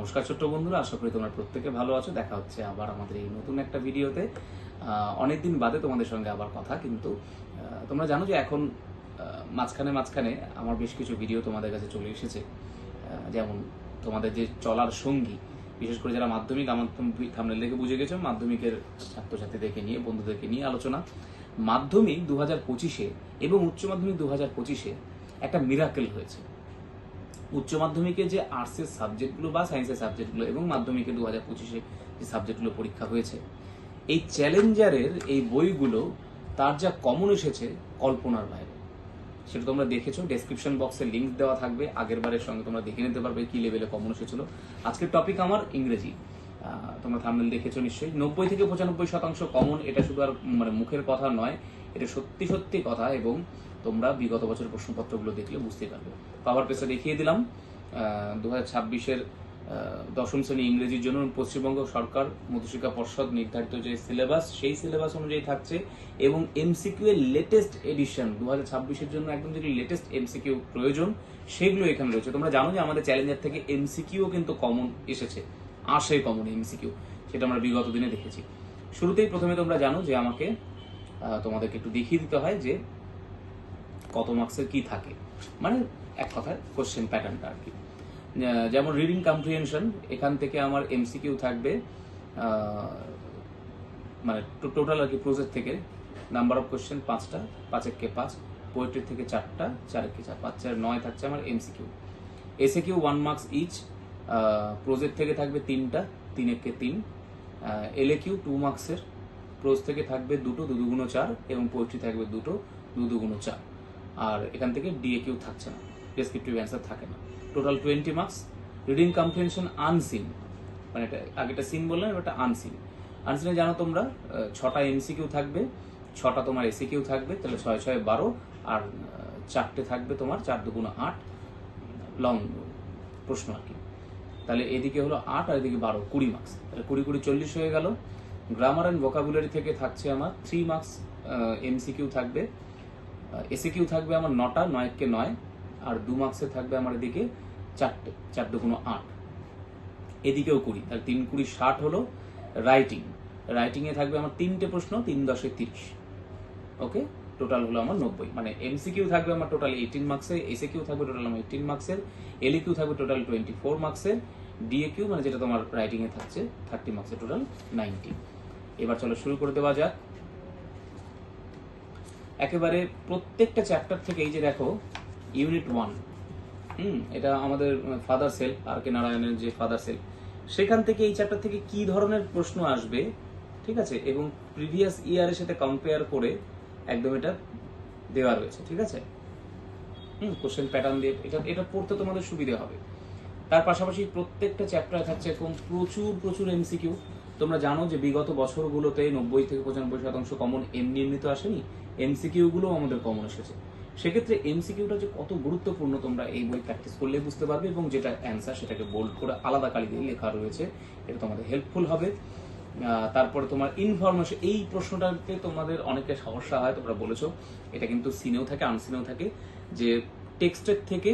নমস্কার ছোট্ট বন্ধুরা, আশা করি তোমরা প্রত্যেকে ভালো আছো। দেখা হচ্ছে আবার আমাদের এই নতুন একটা ভিডিওতে। অনেকদিন বাদে তোমাদের সঙ্গে আবার কথা, কিন্তু তোমরা জানো যে এখন মাঝখানে মাঝখানে আমার বেশ কিছু ভিডিও তোমাদের কাছে চলে এসেছে। যেমন তোমাদের যে চলার সঙ্গী, বিশেষ করে যারা মাধ্যমিক আমার থামনেল দেখে বুঝে গেছো, মাধ্যমিকের ছাত্রছাত্রীদেরকে নিয়ে, বন্ধুদেরকে নিয়ে আলোচনা। মাধ্যমিক দু হাজার পঁচিশে এবং উচ্চ মাধ্যমিক দু হাজার পঁচিশে একটা মিরাকেল হয়েছে। উচ্চ মাধ্যমিকে যে আর্টসের সাবজেক্টগুলো বা সায়েন্সের সাবজেক্টগুলো এবং মাধ্যমিকে দু হাজার পঁচিশে যে সাবজেক্টগুলো পরীক্ষা হয়েছে, এই চ্যালেঞ্জারের এই বইগুলো, তার যা কমন এসেছে কল্পনার বাইরে। সেটা তোমরা দেখেছ ডেসক্রিপশন বক্সে লিঙ্ক দেওয়া থাকবে আগের বারের সঙ্গে তোমরা দেখে নিতে পারবে কি লেভেলে কমন এসেছিল। আজকের টপিক আমার ইংরেজি। তোমরা থামনেল দেখেছ নিশ্চয়ই। নব্বই থেকে পঁচানব্বই শতাংশ কমন এটা শুধু আর মানে মুখের কথা নয়, এটা সত্যি সত্যি কথা এবং তোমরা বিগত বছরের প্রশ্নপত্রগুলো দেখলে বুঝতে পারবে। পাওয়ার পেসে দেখিয়ে দিলাম। দু হাজার ছাব্বিশের দশম শ্রেণি ইংরেজির জন্য পশ্চিমবঙ্গ সরকার মধ্যশিক্ষা পর্ষদ নির্ধারিত যে সিলেবাস সেই সিলেবাস অনুযায়ী থাকছে এবং এমসিকিউ এর লেটেস্ট এডিশন দু হাজার ছাব্বিশের জন্য একদম যদি লেটেস্ট এমসিকিউ প্রয়োজন, সেগুলো এখানে রয়েছে। তোমরা জানো যে আমাদের চ্যালেঞ্জার থেকে এমসিকিউ কিন্তু কমন এসেছে, আসে কমন এমসিকিউ সেটা আমরা বিগত দিনে দেখেছি। শুরুতেই প্রথমে তোমরা জানো যে আমাকে তোমাদেরকে একটু দেখিয়ে দিতে হয় যে কত মার্কসের কি থাকে? মানে এক কথায় কোশ্চেন প্যাটার্নটা আর কি যেমন রিডিং কম্প্রিহেনশন এখান থেকে আমার এমসিকিউ থাকবে মানে টোটাল আর কি প্রজেক্ট থেকে নাম্বার অফ কোশ্চেন পাঁচটা, পাঁচ এক কে পাঁচ পোয়েট্রি থেকে চারটা, চার এক কে চার, পাঁচ, চার, নয় থাকছে আমার MCQ SAQ one marks each project থেকে থাকবে তিনটা, তিন একে তিন এলএ কিউ টু মার্কসের প্রোজ থেকে থাকবে দুটো দু দুগুণ চার, এবং পোয়েট্রি থাকবে দুটো দু দুগুণ চার। আর এখান থেকে ডিএ কিউ থাকছে না ডেসক্রিপটিভ অ্যান্সার থাকে না। Total twenty marks reading comprehension unseen মানে এটা আগেটা সিন বললাম এবারটা আনসিন আনসিনে জানো তোমরা ছটা এমসিকিউ থাকবে, ছটা তোমার এসি কিউ থাকবে, তাহলে ছয় ছয়, বারো, আর চারটে থাকবে তোমার চার দুগুণ আট। লং প্রশ্ন আর কি। তাহলে এদিকে হলো আট আর এদিকে বারো, কুড়ি মার্কস তাহলে কুড়ি কুড়ি, চল্লিশ হয়ে গেল। গ্রামার অ্যান্ড ভোকাবুলারি থেকে থাকছে আমার থ্রি মার্কস এমসিকিউ থাকবে। এসে কিউ থাকবে আমার নটা নয়কে নয়, আর দু মার্কসে থাকবে আমার এদিকে চারটে চার দুগুণ আট। এদিকেও কুড়ি, তাহলে তিন কুড়ি ষাট হলো রাইটিং রাইটিংয়ে থাকবে আমার তিনটে প্রশ্ন, তিন দশে তিরিশ। ওকে টোটাল হলো আমার নব্বই। মানে এমসিকিউ থাকবে আমার টোটাল এইটিন মার্কসের এসে কিউ থাকবে টোটাল আমার এইটিন মার্কসের এলই কিউ থাকবে টোটাল টোয়েন্টি ফোর মার্কসের ডিএ কিউ মানে যেটা তোমার রাইটিংয়ে থাকছে থার্টি মার্কসের টোটাল নাইনটি এবার চলো শুরু করে দেওয়া যাক। একেবারে প্রত্যেকটা চ্যাপ্টার থেকে এই যে দেখো ইউনিট ওয়ান হুম, এটা আমাদের ফাদার সেল আর কে নারায়ণের যে ফাদার সেল সেখান থেকে এই চ্যাপ্টার থেকে কি ধরনের প্রশ্ন আসবে, ঠিক আছে? এবং প্রিভিয়াস ইয়ারের সাথে কম্পেয়ার করে একদম এটা দেওয়া রয়েছে, ঠিক আছে? হুম কোশ্চেন প্যাটার্ন দিয়ে এটা এটা পড়তে তোমাদের সুবিধা হবে। তার পাশাপাশি প্রত্যেকটা চ্যাপ্টার থাকছে এরকম প্রচুর প্রচুর এমসিকিউ তোমরা জানো যে বিগত বছরগুলোতে নব্বই থেকে পঁচানব্বই শতাংশ কমন এমনি এমনি তো আসেনি এমসিকিউ গুলো আমাদের কমন এসেছে। সেক্ষেত্রে এমসিকিউটা যে কত গুরুত্বপূর্ণ তোমরা এই বই প্র্যাকটিস করলে বুঝতে পারবে এবং যেটা অ্যান্সার সেটাকে বোল্ড করে আলাদা কালি দিয়ে লেখা রয়েছে, এটা তোমাদের হেল্পফুল হবে। তারপরে তোমার ইনফরমেশন এই প্রশ্নটাতে তোমাদের অনেকের সমস্যা হয়, তোমরা বলেছ। এটা কিন্তু সিনেও থাকে আনসিনেও থাকে, যে টেক্সটের থেকে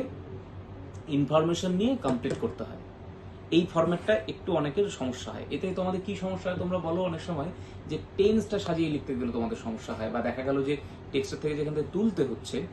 ইনফরমেশন নিয়ে কমপ্লিট করতে হয়। এই ফরম্যাটটা একটু অনেকের সমস্যা হয়। এতে তোমাদের কি সমস্যা হয় তোমরা বলো অনেক সময় যে টেন্সটা সাজিয়ে লিখতে গেলে তোমাদের সমস্যা হয় বা দেখা গেল যে টেক্সটের থেকে যেখান থেকে তুলতে হচ্ছে,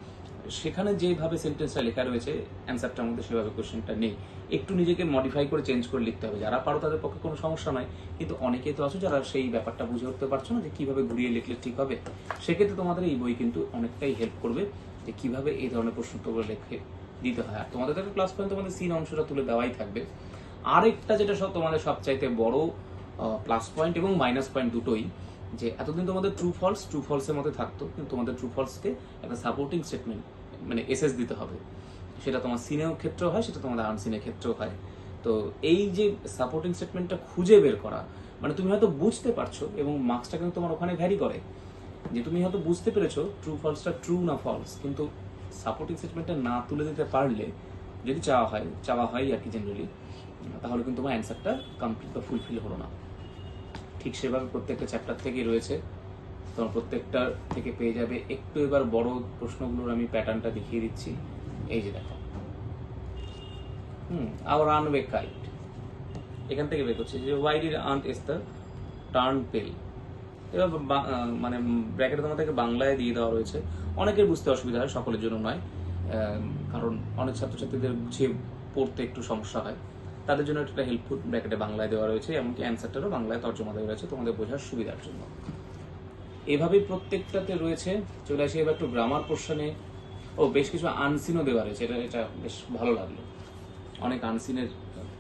সেখানে যেভাবে সেন্টেন্সটা লেখা রয়েছে অ্যান্সারটার মধ্যে সেভাবে কোশ্চেনটা নেই। একটু নিজেকে মডিফাই করে চেঞ্জ করে লিখতে হবে। যারা পারো তাদের পক্ষে কোনো সমস্যা নয়। কিন্তু অনেকেই তো আছো যারা সেই ব্যাপারটা বুঝে উঠতে পারছ না যে কীভাবে ঘুরিয়ে লিখলে ঠিক হবে। সেক্ষেত্রে তোমাদের এই বই কিন্তু অনেকটাই হেল্প করবে যে কীভাবে এই ধরনের প্রশ্ন উত্তরগুলো লিখে দিতে হয়। আর তোমাদের ক্লাস পয়েন্ট তোমাদের সিন অংশটা তুলে দেওয়াই থাকবে। আরেকটা যেটা সব তোমাদের সবচাইতে বড় প্লাস পয়েন্ট এবং মাইনাস পয়েন্ট দুটোই, যে এতদিন তোমাদের ট্রু ফলস ট্রু ফলসের মধ্যে থাকতো, কিন্তু তোমাদের ট্রু ফলসকে একটা সাপোর্টিং স্টেটমেন্ট মানে এসএস দিতে হবে। সেটা তোমার সিনেও ক্ষেত্রেও হয়, সেটা তোমাদের আনসিনের ক্ষেত্রেও হয়। তো এই যে সাপোর্টিং স্টেটমেন্টটা খুঁজে বের করা মানে তুমি হয়তো বুঝতে পারছ এবং মার্কসটা কিন্তু তোমার ওখানে ভ্যারি করে, যে তুমি হয়তো বুঝতে পেরেছ ট্রু ফলসটা ট্রু না ফলস কিন্তু সাপোর্টিং স্টেটমেন্টটা না তুলে দিতে পারলে, যদি চাওয়া হয় চাওয়া হয় আর কি জেনারেলি তাহলে কিন্তু তোমার অ্যান্সারটা কমপ্লিট বা ফুলফিল হলো না। ঠিক সেভাবে প্রত্যেকটা চ্যাপ্টার থেকেই রয়েছে। তোমার প্রত্যেকটার থেকে পেয়ে যাবে। একটু এবার বড় প্রশ্নগুলোর আমি প্যাটার্নটা দেখিয়ে দিচ্ছি। এই যে দেখো। হুম আওয়ার রানওয়ে কাইট এখান থেকে বের করছি যে why did aunt Esther turn pale এবার মানে ব্র্যাকেটে তোমাদেরকে বাংলায় দিয়ে দেওয়া রয়েছে। অনেকের বুঝতে অসুবিধা হয়, সকলের জন্য নয়। কারণ অনেক ছাত্রছাত্রীদের গুছিয়ে পড়তে একটু সমস্যা হয়। তাদের জন্য একটা হেল্পফুল ব্র্যাকেটে বাংলায় দেওয়া রয়েছে, এমনকি অ্যান্সারটারও বাংলায় তর্জমা দেওয়া রয়েছে তোমাদের বোঝার সুবিধার জন্য। এভাবেই প্রত্যেকটাতে রয়েছে, চলে আসি এবার একটু গ্রামার পোর্শনে ও, বেশ কিছু আনসিনও দেওয়া রয়েছে, এটা এটা বেশ ভালো লাগল। অনেক আনসিনের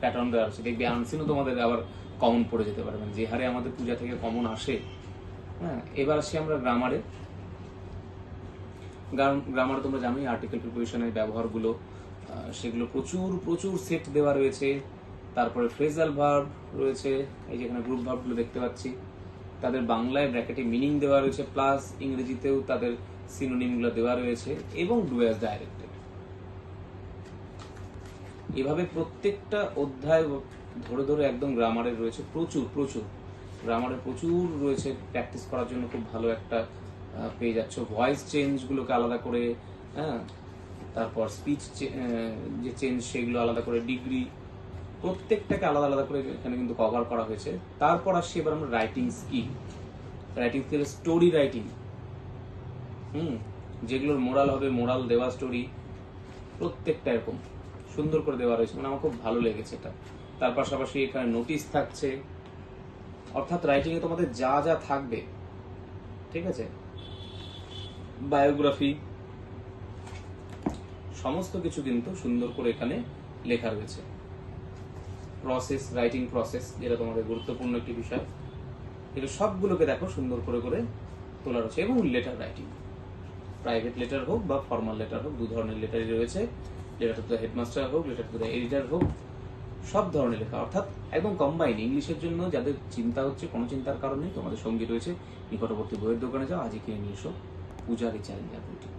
প্যাটার্ন দেওয়া আছে দেখবি আনসিনও তোমাদের আবার কমন পড়ে যেতে পারে মানে যে হারে আমাদের পূজা থেকে কমন আসে। হ্যাঁ এবার আসি আমরা গ্রামারে গ্রামারে তোমরা জানোই আর্টিকেল প্রিপারেশনের ব্যবহারগুলো। সেগুলো প্রচুর প্রচুর সেট দেওয়া রয়েছে। তারপরে ফ্রেজাল ভার্ব রয়েছে, এই যেখানে গ্রুপ ভার্বগুলো দেখতে পাচ্ছি। তাদের বাংলায় ব্র্যাকেটে মিনিং দেওয়া রয়েছে প্লাস ইংরেজিতেও তাদের সিনোনিমগুলো দেওয়া রয়েছে, এবং ডুয়াস ডাইরেক্টে এভাবে প্রত্যেকটা অধ্যায় ধরে ধরে একদম গ্রামারের রয়েছে, প্রচুর প্রচুর। গ্রামারে প্রচুর রয়েছে প্র্যাকটিস করার জন্য খুব ভালো একটা পেয়ে যাচ্ছ। ভয়েস চেঞ্জগুলোকে আলাদা করে হ্যাঁ তারপর স্পিচ যে চেঞ্জ সেগুলো আলাদা করে ডিগ্রি প্রত্যেকটাকে আলাদা আলাদা করে এখানে কিন্তু কভার করা হয়েছে। তারপর আসছি এবার আমরা writing skill writing skill story writing hmm, যেগুলোর মোরাল হবে মোরাল দেওয়া স্টোরি প্রত্যেকটা এরকম সুন্দর করে দেওয়া রয়েছে। মানে আমার খুব ভালো লেগেছে এটা। তার পাশাপাশি এখানে নোটিশ থাকছে। অর্থাৎ রাইটিংয়ে তোমাদের যা যা থাকবে, ঠিক আছে? বায়োগ্রাফি সমস্ত কিছু কিন্তু সুন্দর করে এখানে লেখা রয়েছে। প্রসেস রাইটিং প্রসেস যেটা তোমাদের গুরুত্বপূর্ণ একটি বিষয়। এগুলো সবগুলোকে দেখো সুন্দর করে করে তোলা রয়েছে এবং লেটার রাইটিং প্রাইভেট লেটার হোক বা ফর্মাল লেটার হোক, দু ধরনের লেটারই রয়েছে। লেটার টু দ্য হেডমাস্টার হোক লেটার টু দ্য এডিটার হোক, সব ধরনের লেখা। অর্থাৎ একদম কম্বাইন ইংলিশের জন্য যাদের চিন্তা হচ্ছে, কোনো চিন্তার কারণে তোমাদের সঙ্গী রয়েছে, নিকটবর্তী বইয়ের দোকানে যাও, আজই কিনে নিয়ে এসো। পূজার চ্যালেঞ্জার বইটি